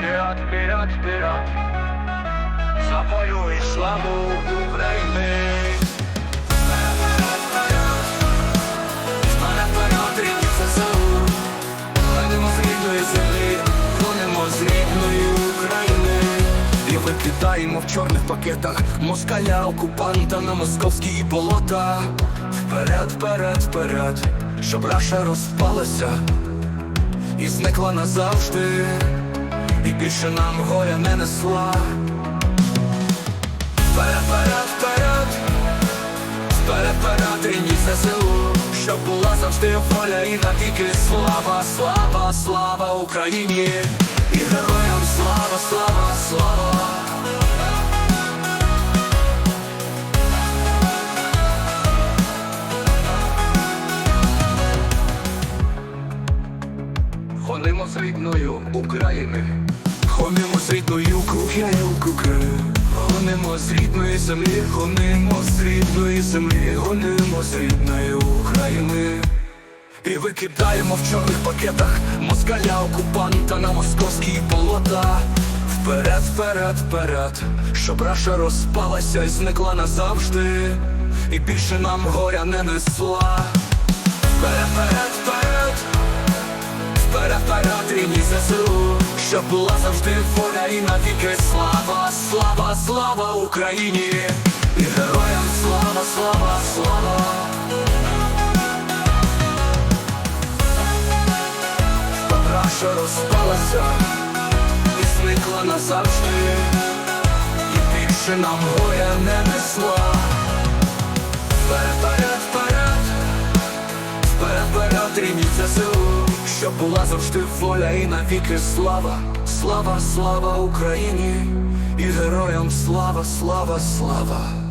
вперед, вперед За волю і славу України Вперед, вперед Вперед, вперед, викидаємо в чорних пакетах Москаля, окупанта на московські болота Вперед, вперед, вперед Щоб раша розпалася і зникла назавжди, і більше нам горя не несла. Вперед, вперед, вперед, вперед, вперед, рідні силу, щоб була завжди воля і навіки слава, слава, слава Україні, і героям слава, слава, слава. Гонимо з рідною України, гонимо з рідною України, гонимо з рідної землі, гонимо з рідної землі, гонимо з рідної України. І викидаємо в чорних пакетах москаля окупанта на московські болота. Вперед, вперед, вперед, щоб раша розпалася і зникла назавжди, і більше нам горя не несла. Вперед, вперед. ЗСУ, щоб була завжди воля і навіки слава, слава, слава Україні, і героям слава, слава, слава. Раша розпалася і зникла назавжди, і більше нам горя не несла. Була завжди воля і навіки слава, слава, слава Україні, і героям слава, слава, слава.